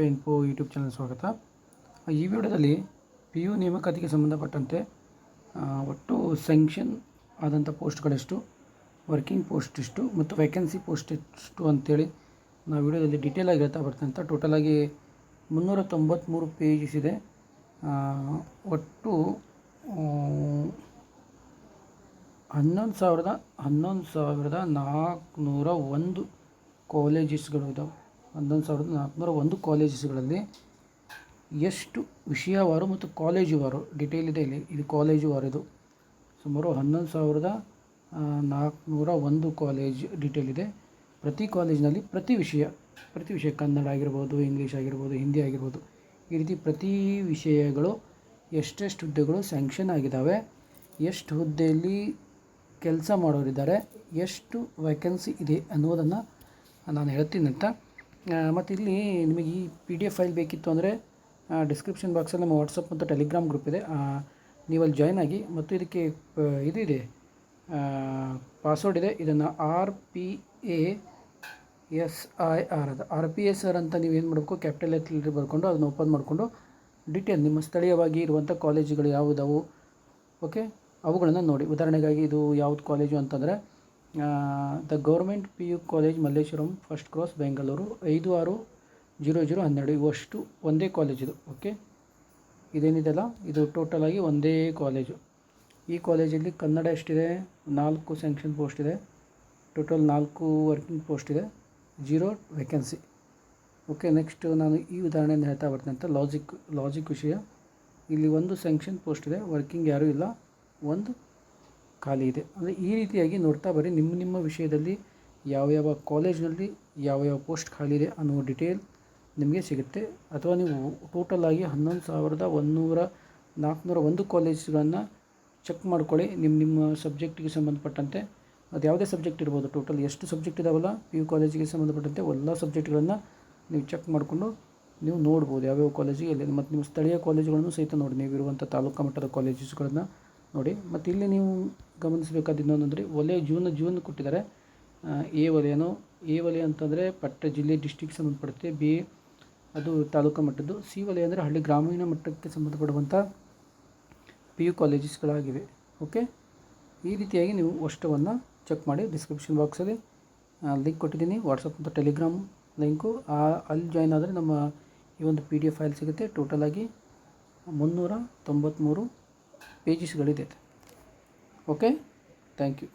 A info YouTube channel ಸ್ವಾಗತ. ಈ ವಿಡಿಯೋದಲ್ಲಿ ಪಿ ಯು ನೇಮಕಾತಿಗೆ ಸಂಬಂಧಪಟ್ಟಂತೆ ಒಟ್ಟು ಸ್ಯಾಂಕ್ಷನ್ ಆದಂಥ ಪೋಸ್ಟ್ಗಳೆಷ್ಟು ವರ್ಕಿಂಗ್ ಪೋಸ್ಟ್ ಎಷ್ಟು ಮತ್ತು ವೇಕೆನ್ಸಿ ಪೋಸ್ಟ್ ಎಷ್ಟು ಅಂತೇಳಿ ನಾವು ವಿಡಿಯೋದಲ್ಲಿ ಡೀಟೇಲಾಗಿ ಹೇಳ್ತಾ ಬರ್ತಂತ ಟೋಟಲಾಗಿ ಮುನ್ನೂರ ತೊಂಬತ್ತ್ಮೂರು ಪೇಜಸ್ ಇದೆ. ಒಟ್ಟು ಹನ್ನೊಂದು ಸಾವಿರದ ಹನ್ನೊಂದು ಸಾವಿರದ ನಾಲ್ಕುನೂರ ಒಂದು ಕಾಲೇಜಸ್ಗಳು ಇದ್ದಾವೆ ಹನ್ನೊಂದು ಸಾವಿರದ ನಾಲ್ಕುನೂರ ಒಂದು ಕಾಲೇಜಸ್ಗಳಲ್ಲಿ ಎಷ್ಟು ವಿಷಯವಾರು ಮತ್ತು ಕಾಲೇಜುವಾರು ಡಿಟೇಲ್ ಇದೆ ಇಲ್ಲಿ. ಇದು ಕಾಲೇಜುವಾರು ಇದು. ಸುಮಾರು ಹನ್ನೊಂದು ಸಾವಿರದ ನಾಲ್ಕುನೂರ ಒಂದು ಕಾಲೇಜ್ ಡಿಟೇಲ್ ಇದೆ. ಪ್ರತಿ ಕಾಲೇಜಿನಲ್ಲಿ ಪ್ರತಿ ವಿಷಯ ಪ್ರತಿ ವಿಷಯ ಕನ್ನಡ ಆಗಿರ್ಬೋದು, ಇಂಗ್ಲೀಷ್ ಆಗಿರ್ಬೋದು, ಹಿಂದಿ ಆಗಿರ್ಬೋದು, ಈ ರೀತಿ ಪ್ರತಿ ವಿಷಯಗಳು ಎಷ್ಟೆಷ್ಟು ಹುದ್ದೆಗಳು ಸ್ಯಾಂಕ್ಷನ್ ಆಗಿದ್ದಾವೆ, ಎಷ್ಟು ಹುದ್ದೆಯಲ್ಲಿ ಕೆಲಸ ಮಾಡೋರಿದ್ದಾರೆ, ಎಷ್ಟು ವ್ಯಾಕೆನ್ಸಿ ಇದೆ ಅನ್ನೋದನ್ನು ನಾನು ಹೇಳ್ತೀನಿ ಅಂತ ಮತ್ತು ಇಲ್ಲಿ ನಿಮಗೆ ಈ ಪಿ ಡಿ ಎಫ್ ಫೈಲ್ ಬೇಕಿತ್ತು ಅಂದರೆ ಡಿಸ್ಕ್ರಿಪ್ಷನ್ ಬಾಕ್ಸಲ್ಲಿ ನಮ್ಮ ವಾಟ್ಸಪ್ ಮತ್ತು ಟೆಲಿಗ್ರಾಮ್ ಗ್ರೂಪ್ ಇದೆ. ನೀವು ಅಲ್ಲಿ ಜಾಯ್ನ್ ಆಗಿ ಮತ್ತು ಇದಕ್ಕೆ ಇದಿದೆ ಇದು ಇದೆ. ಪಾಸ್ವರ್ಡ್ ಇದೆ. ಇದನ್ನು R P A S I R ಅದು. ಆರ್ ಪಿ ಎಸ್ ಆರ್ ಅಂತ ನೀವು ಏನು ಮಾಡಬೇಕು ಕ್ಯಾಪಿಟಲ್ ಎತ್ತಲ್ಲಿ ಬರ್ಕೊಂಡು ಅದನ್ನು ಓಪನ್ ಮಾಡಿಕೊಂಡು ಡಿಟೇಲ್ ನಿಮ್ಮ ಸ್ಥಳೀಯವಾಗಿ ಇರುವಂಥ ಕಾಲೇಜುಗಳು ಯಾವುದವು ಓಕೆ ಅವುಗಳನ್ನು ನೋಡಿ. ಉದಾಹರಣೆಗಾಗಿ ಇದು ಯಾವ್ದು ಕಾಲೇಜು ಅಂತಂದರೆ the government P U college Malleshwaram first cross Bengaluru ಐದು ಆರು, ಜೀರೋ ಜೀರೋ, ಹನ್ನೆರಡು, ಇವಷ್ಟು ಒಂದೇ ಕಾಲೇಜಿದು ಓಕೆ ಇದೇನಿದೆಲ್ಲ? ಇದು ಟೋಟಲಾಗಿ ಒಂದೇ ಕಾಲೇಜು ಈ ಕಾಲೇಜಲ್ಲಿ ಕನ್ನಡ ಎಷ್ಟಿದೆ? ನಾಲ್ಕು ಸ್ಯಾಂಕ್ಷನ್ ಪೋಸ್ಟ್ ಇದೆ. ಟೋಟಲ್ ನಾಲ್ಕು ವರ್ಕಿಂಗ್ ಪೋಸ್ಟ್ ಇದೆ. ಜೀರೋ ವೇಕೆನ್ಸಿ ಓಕೆ ನೆಕ್ಸ್ಟ್ ನಾನು ಈ ಉದಾಹರಣೆಯಿಂದ ಹೇಳ್ತಾ ಬರ್ತೀನಿ ಅಂತ ಲಾಜಿಕ್ ಲಾಜಿಕ್ ವಿಷಯ. ಇಲ್ಲಿ ಒಂದು ಸ್ಯಾಂಕ್ಷನ್ ಪೋಸ್ಟ್ ಇದೆ ವರ್ಕಿಂಗ್ ಯಾರೂ ಇಲ್ಲ. ಒಂದು ಖಾಲಿ ಇದೆ. ಅಂದರೆ ಈ ರೀತಿಯಾಗಿ ನೋಡ್ತಾ ಬರೀ ನಿಮ್ಮ ನಿಮ್ಮ ವಿಷಯದಲ್ಲಿ ಯಾವ ಯಾವ ಕಾಲೇಜ್ನಲ್ಲಿ ಯಾವ ಯಾವ ಪೋಸ್ಟ್ ಖಾಲಿ ಇದೆ ಅನ್ನೋ ಡಿಟೇಲ್ ನಿಮಗೆ ಸಿಗುತ್ತೆ. ಅಥವಾ ನೀವು ಟೋಟಲ್ ಆಗಿ ಹನ್ನೊಂದು ಸಾವಿರದ ಒಂದುನೂರ ನಾಲ್ಕುನೂರ ಒಂದು ಕಾಲೇಜ್ಗಳನ್ನು ಚೆಕ್ ಮಾಡ್ಕೊಳ್ಳಿ. ನಿಮ್ಮ ನಿಮ್ಮ ಸಬ್ಜೆಕ್ಟಿಗೆ ಸಂಬಂಧಪಟ್ಟಂತೆ. ಅದು ಯಾವುದೇ ಸಬ್ಜೆಕ್ಟ್ ಇರ್ಬೋದು ಟೋಟಲ್ ಎಷ್ಟು ಸಬ್ಜೆಕ್ಟ್ ಇದಾವಲ್ಲ ಪಿ ಯು ಕಾಲೇಜಿಗೆ ಸಂಬಂಧಪಟ್ಟಂತೆ ಎಲ್ಲ ಸಬ್ಜೆಕ್ಟ್ಗಳನ್ನು ನೀವು ಚೆಕ್ ಮಾಡಿಕೊಂಡು ನೀವು ನೋಡ್ಬೋದು ಯಾವ್ಯಾವ ಕಾಲೇಜಿಗೆ ಎಲ್ಲಿ ಮತ್ತು ನಿಮ್ಮ ಸ್ಥಳೀಯ ಕಾಲೇಜುಗಳನ್ನು ಸಹಿತ ನೋಡಿ. ನೀವು ಇರುವಂಥ ತಾಲೂಕು ಮಟ್ಟದ ಕಾಲೇಜಸ್ಗಳನ್ನು ನೋಡಿ. ಮತ್ತು ಇಲ್ಲಿ ನೀವು ಗಮನಿಸಬೇಕಾದ ಇನ್ನೊಂದಂದರೆ ಒಲೆ ಜೂನ್ ಜೂನ್ ಕೊಟ್ಟಿದ್ದಾರೆ. ಎ ವಲಯನೋ ಎ ವಲಯ ಅಂತಂದರೆ ಪಟ್ಟ ಜಿಲ್ಲೆ ಡಿಸ್ಟಿಕ್ ಸಂಬಂಧಪಡುತ್ತೆ. ಬಿ, ಅದು ತಾಲೂಕು ಮಟ್ಟದ್ದು. ಸಿ ವಲಯ ಅಂದರೆ ಹಳ್ಳಿ ಗ್ರಾಮೀಣ ಮಟ್ಟಕ್ಕೆ ಸಂಬಂಧಪಡುವಂಥ ಪಿ ಯು ಕಾಲೇಜಸ್ಗಳಾಗಿವೆ ಓಕೆ ಈ ರೀತಿಯಾಗಿ ನೀವು ಅಷ್ಟವನ್ನು ಚೆಕ್ ಮಾಡಿ ಡಿಸ್ಕ್ರಿಪ್ಷನ್ ಬಾಕ್ಸಲ್ಲಿ ಲಿಂಕ್ ಕೊಟ್ಟಿದ್ದೀನಿ. ವಾಟ್ಸಪ್ ಮತ್ತು ಟೆಲಿಗ್ರಾಮ್ ಲಿಂಕು ಆ, ಅಲ್ಲಿ ಜಾಯ್ನ್ ಆದರೆ ನಮ್ಮ ಈ ಒಂದು ಪಿ ಡಿ ಎಫ್ ಫೈಲ್ ಸಿಗುತ್ತೆ ಟೋಟಲಾಗಿ ಮುನ್ನೂರ ತೊಂಬತ್ತ್ಮೂರು ಪೇಜಸ್ಗಳಿದೆ ಓಕೆ ಥ್ಯಾಂಕ್ ಯು